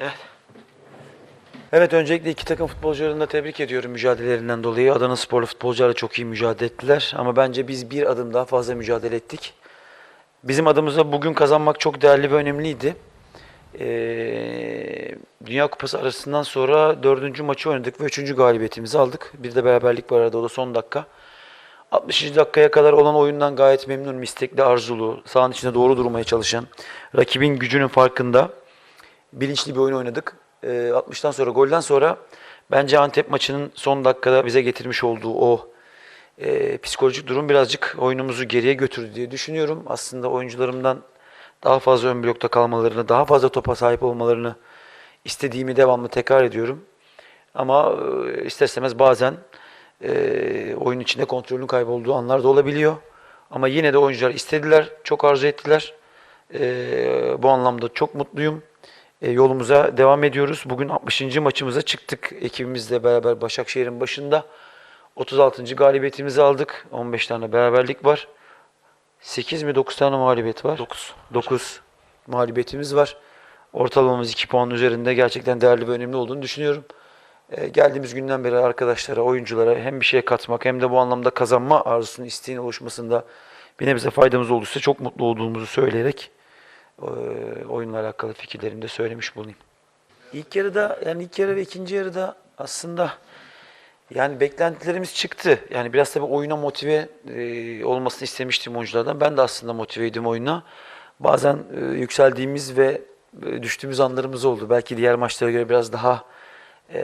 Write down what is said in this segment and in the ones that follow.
Evet. Evet öncelikle iki takım futbolcularını da tebrik ediyorum mücadelelerinden dolayı. Adana Sporlu futbolcularla çok iyi mücadele ettiler. Ama bence biz bir adım daha fazla mücadele ettik. Bizim adımıza bugün kazanmak çok değerli ve önemliydi. Ee, Dünya Kupası arasından sonra dördüncü maçı oynadık ve üçüncü galibiyetimizi aldık. Bir de beraberlik var arada o da son dakika. 60. dakikaya kadar olan oyundan gayet memnunum. istekli, arzulu, sahanın içinde doğru durmaya çalışan, rakibin gücünün farkında bilinçli bir oyun oynadık. Ee, 60'tan sonra, golden sonra bence Antep maçının son dakikada bize getirmiş olduğu o e, psikolojik durum birazcık oyunumuzu geriye götürdü diye düşünüyorum. Aslında oyuncularımdan daha fazla ön blokta kalmalarını, daha fazla topa sahip olmalarını istediğimi devamlı tekrar ediyorum. Ama e, ister bazen e, oyun içinde kontrolün kaybolduğu anlar da olabiliyor. Ama yine de oyuncular istediler, çok arzu ettiler. E, bu anlamda çok mutluyum. E, yolumuza devam ediyoruz. Bugün 60. maçımıza çıktık ekibimizle beraber Başakşehir'in başında. 36. galibiyetimizi aldık. 15 tane beraberlik var. 8 mi 9 tane mağlubiyet var? 9. 9 mağlubiyetimiz var. Ortalamamız 2 puan üzerinde gerçekten değerli ve önemli olduğunu düşünüyorum. Ee, geldiğimiz günden beri arkadaşlara, oyunculara hem bir şey katmak hem de bu anlamda kazanma arzusunun, isteğin oluşmasında bir nebze faydamız olduysa çok mutlu olduğumuzu söyleyerek e, oyunla alakalı fikirlerimi de söylemiş bulunayım. İlk yarıda yani ilk yarı ve ikinci yarıda aslında yani beklentilerimiz çıktı. Yani biraz tabii oyuna motive e, olmasını istemiştim oyunculardan. Ben de aslında motiveydim oyuna. Bazen e, yükseldiğimiz ve e, düştüğümüz anlarımız oldu. Belki diğer maçlara göre biraz daha e,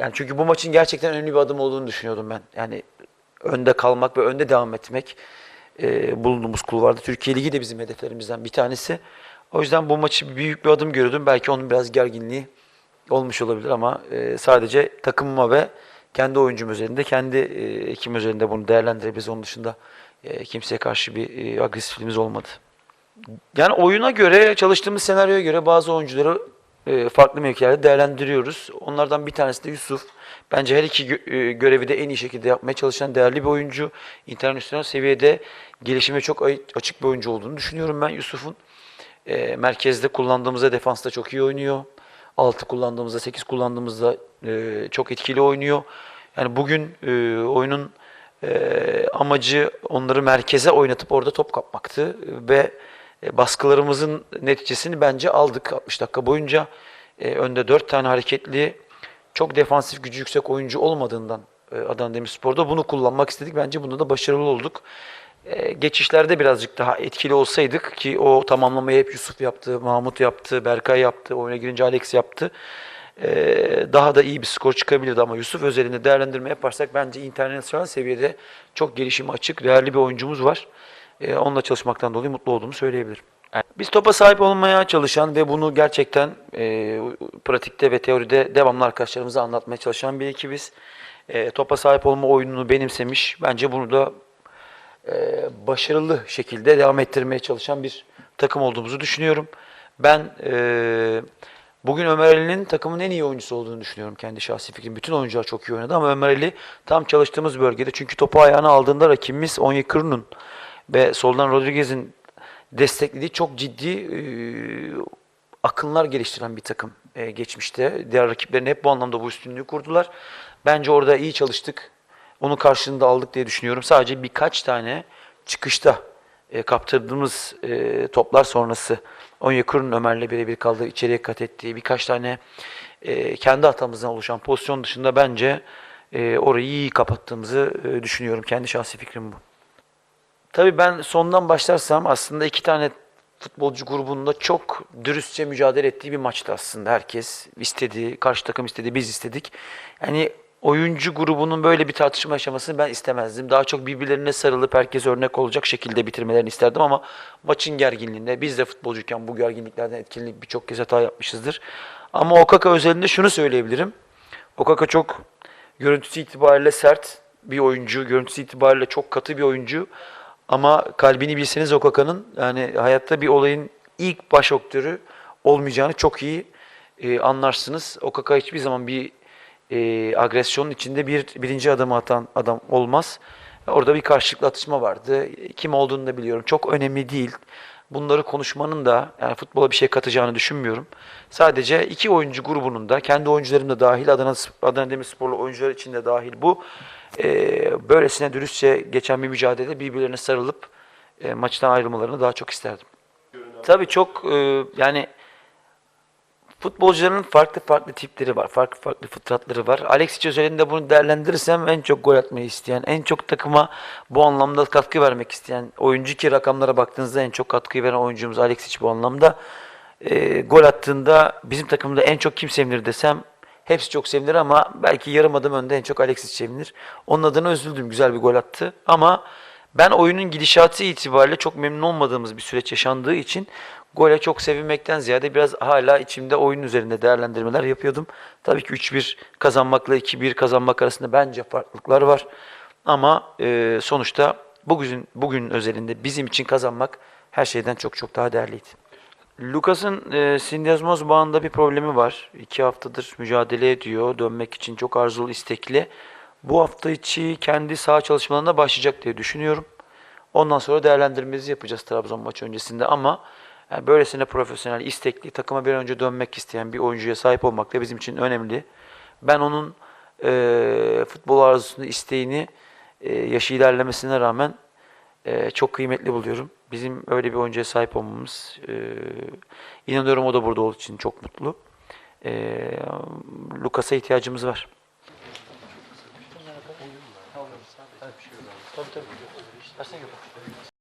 yani çünkü bu maçın gerçekten önemli bir adım olduğunu düşünüyordum ben. Yani önde kalmak ve önde devam etmek e, bulunduğumuz kulvarda. Türkiye Ligi de bizim hedeflerimizden bir tanesi. O yüzden bu maçı büyük bir adım görüyordum. Belki onun biraz gerginliği olmuş olabilir ama e, sadece takımıma ve kendi oyuncum üzerinde, kendi e, ekibim üzerinde bunu değerlendirebiliriz. Onun dışında e, kimseye karşı bir e, agresifliğimiz olmadı. Yani oyuna göre, çalıştığımız senaryoya göre bazı oyuncuları e, farklı mevkilerde değerlendiriyoruz. Onlardan bir tanesi de Yusuf. Bence her iki e, görevi de en iyi şekilde yapmaya çalışan değerli bir oyuncu. İnternasyonel seviyede gelişime çok açık bir oyuncu olduğunu düşünüyorum ben Yusuf'un. E, merkezde kullandığımızda defansta çok iyi oynuyor. 6 kullandığımızda, 8 kullandığımızda çok etkili oynuyor. Yani bugün oyunun amacı onları merkeze oynatıp orada top kapmaktı ve baskılarımızın neticesini bence aldık 60 dakika boyunca. E, önde 4 tane hareketli, çok defansif gücü yüksek oyuncu olmadığından e, Adana Demirspor'da bunu kullanmak istedik. Bence bunda da başarılı olduk. E, geçişlerde birazcık daha etkili olsaydık ki o tamamlamayı hep Yusuf yaptı, Mahmut yaptı, Berkay yaptı, oyuna girince Alex yaptı. E, daha da iyi bir skor çıkabilirdi ama Yusuf özelinde değerlendirme yaparsak bence internasyonel seviyede çok gelişimi açık, değerli bir oyuncumuz var. E, onunla çalışmaktan dolayı mutlu olduğumu söyleyebilirim. Biz topa sahip olmaya çalışan ve bunu gerçekten e, pratikte ve teoride devamlı arkadaşlarımıza anlatmaya çalışan bir ekibiz. E, topa sahip olma oyununu benimsemiş. Bence bunu da e, başarılı şekilde devam ettirmeye çalışan bir takım olduğumuzu düşünüyorum. Ben e, bugün Ömer Ali'nin takımın en iyi oyuncusu olduğunu düşünüyorum kendi şahsi fikrim. Bütün oyuncular çok iyi oynadı ama Ömer Ali tam çalıştığımız bölgede çünkü topu ayağına aldığında rakibimiz Onyekuru'nun ve soldan Rodriguez'in desteklediği çok ciddi e, akınlar geliştiren bir takım e, geçmişte. Diğer rakiplerin hep bu anlamda bu üstünlüğü kurdular. Bence orada iyi çalıştık. Onun karşılığında aldık diye düşünüyorum. Sadece birkaç tane çıkışta e, kaptırdığımız e, toplar sonrası Onyekuru'nun Ömer'le birebir kaldığı, içeriye kat ettiği birkaç tane e, kendi hatamızdan oluşan pozisyon dışında bence e, orayı iyi kapattığımızı e, düşünüyorum. Kendi şahsi fikrim bu. Tabii ben sondan başlarsam aslında iki tane futbolcu grubunda çok dürüstçe mücadele ettiği bir maçtı aslında. Herkes istedi, karşı takım istedi, biz istedik. Yani oyuncu grubunun böyle bir tartışma yaşamasını ben istemezdim. Daha çok birbirlerine sarılıp herkes örnek olacak şekilde bitirmelerini isterdim ama maçın gerginliğinde biz de futbolcuyken bu gerginliklerden etkilenip birçok kez hata yapmışızdır. Ama Okaka özelinde şunu söyleyebilirim. Okaka çok görüntüsü itibariyle sert bir oyuncu, görüntüsü itibariyle çok katı bir oyuncu. Ama kalbini bilseniz Okaka'nın yani hayatta bir olayın ilk baş aktörü olmayacağını çok iyi e, anlarsınız. Okaka hiçbir zaman bir e, agresyonun içinde bir birinci adımı atan adam olmaz. Orada bir karşılıklı atışma vardı. Kim olduğunu da biliyorum. Çok önemli değil. Bunları konuşmanın da yani futbola bir şey katacağını düşünmüyorum. Sadece iki oyuncu grubunun da kendi oyuncularım da dahil Adana, Adana Demirsporlu oyuncular için de dahil bu e, böylesine dürüstçe geçen bir mücadelede birbirlerine sarılıp e, maçtan ayrılmalarını daha çok isterdim. Tabii çok e, yani futbolcuların farklı farklı tipleri var. Farklı farklı fıtratları var. Alexic özelinde bunu değerlendirirsem en çok gol atmayı isteyen, en çok takıma bu anlamda katkı vermek isteyen oyuncu ki rakamlara baktığınızda en çok katkıyı veren oyuncumuz Alexic bu anlamda. E, gol attığında bizim takımda en çok kim sevinir desem hepsi çok sevinir ama belki yarım adım önde en çok Alexis sevinir. Onun adına üzüldüm. Güzel bir gol attı. Ama ben oyunun gidişatı itibariyle çok memnun olmadığımız bir süreç yaşandığı için gole çok sevinmekten ziyade biraz hala içimde oyun üzerinde değerlendirmeler yapıyordum. Tabii ki 3-1 kazanmakla 2-1 kazanmak arasında bence farklılıklar var. Ama e, sonuçta bugün bugün özelinde bizim için kazanmak her şeyden çok çok daha değerliydi. Lucas'ın e, sindiazmoz bağında bir problemi var. İki haftadır mücadele ediyor. Dönmek için çok arzulu, istekli. Bu hafta içi kendi saha çalışmalarına başlayacak diye düşünüyorum. Ondan sonra değerlendirmemizi yapacağız Trabzon maçı öncesinde ama yani böylesine profesyonel, istekli, takıma bir önce dönmek isteyen bir oyuncuya sahip olmak da bizim için önemli. Ben onun e, futbol arzusunu, isteğini e, yaşı ilerlemesine rağmen e, çok kıymetli buluyorum. Bizim öyle bir oyuncuya sahip olmamız, e, inanıyorum o da burada olduğu için çok mutlu. E, Lucas'a ihtiyacımız var. Tabii tabii.